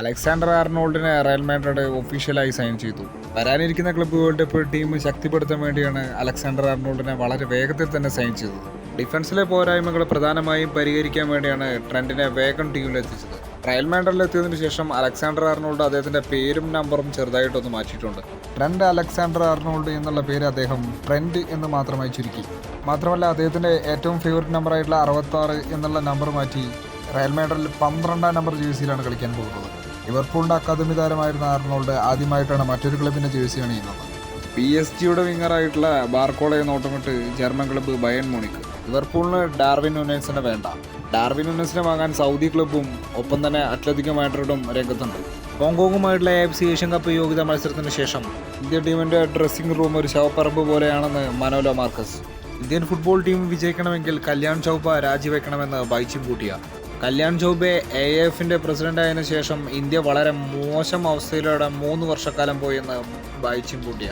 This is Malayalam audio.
അലക്സാണ്ടർ ആർണോൾഡിനെ റയൽ മാഡ്രിഡ് ഒഫീഷ്യലായി സൈൻ ചെയ്തു. വരാനിരിക്കുന്ന ക്ലബ്ബ് വേൾഡ് കപ്പ് ടീം ശക്തിപ്പെടുത്താൻ വേണ്ടിയാണ് അലക്സാണ്ടർ ആർണോൾഡിനെ വളരെ വേഗത്തിൽ തന്നെ സൈൻ ചെയ്തത്. ഡിഫൻസിലെ പോരായ്മകൾ പ്രധാനമായും പരിഹരിക്കാൻ വേണ്ടിയാണ് ട്രെൻഡിനെ വേഗം ടീമിലെത്തിച്ചത് റയൽ മാഡ്രിഡിൽ എത്തിയതിനു ശേഷം അലക്സാണ്ടർ ആർണോൾഡ് അദ്ദേഹത്തിന്റെ പേരും നമ്പറും ചെറുതായിട്ടൊന്ന് മാറ്റിയിട്ടുണ്ട്. ട്രെൻഡ് അലക്സാണ്ടർ ആർണോൾഡ് എന്നുള്ള പേര് അദ്ദേഹം ട്രെൻഡ് എന്ന് മാത്രമായി ചുരുക്കി. മാത്രമല്ല അദ്ദേഹത്തിന്റെ ഏറ്റവും ഫേവററ്റ് നമ്പറായിട്ടുള്ള അറുപത്തി ആറ് എന്നുള്ള നമ്പർ മാറ്റി റയൽ മാഡ്രിഡിൽ പന്ത്രണ്ടാം നമ്പർ ജേഴ്സിയിലാണ് കളിക്കാൻ പോകുന്നത്. ലിവർപൂളിന്റെ അക്കാദമി താരമായിരുന്ന ആർണോൾഡ് ആദ്യമായിട്ടാണ് മറ്റൊരു ക്ലബിന്റെ ജേഴ്സി അണിയുന്നത്. പി എസ് ജിയുടെ വിങ്ങറായിട്ടുള്ള ബാർക്കോളയെ നോട്ടമിട്ട് ജർമ്മൻ ക്ലബ്ബ് ബയൺ മോണിക്ക്. ലിവർപൂളിന് ഡാർവിൻ നുനേസിനെ വേണ്ട. ഡാർവിൻ നുനേസിനെ വാങ്ങാൻ സൗദി ക്ലബ്ബും ഒപ്പം തന്നെ അത്ലറ്റിക് മാഡ്രിഡും രംഗത്തുണ്ട്. ഹോങ്കോങ്ങുമായിട്ടുള്ള A F C Asian cup യോഗ്യതാ മത്സരത്തിന് ശേഷം ഇന്ത്യൻ ടീമിന്റെ ഡ്രസ്സിംഗ് റൂം ഒരു ശവപ്പറമ്പ് പോലെയാണെന്ന് Manolo Marquez. Indian football team വിജയിക്കണമെങ്കിൽ Kalyan Chaubey രാജിവെക്കണമെന്ന് ബൈച്ചും കൂട്ടിയ. കല്യാൺ ചൗബെ എ എഫിന്റെ പ്രസിഡന്റ് ആയതിനു ശേഷം ഇന്ത്യ വളരെ മോശം അവസ്ഥയിലൂടെ മൂന്ന് വർഷക്കാലം പോയെന്ന് വായിച്ചും കൂട്ടിയ.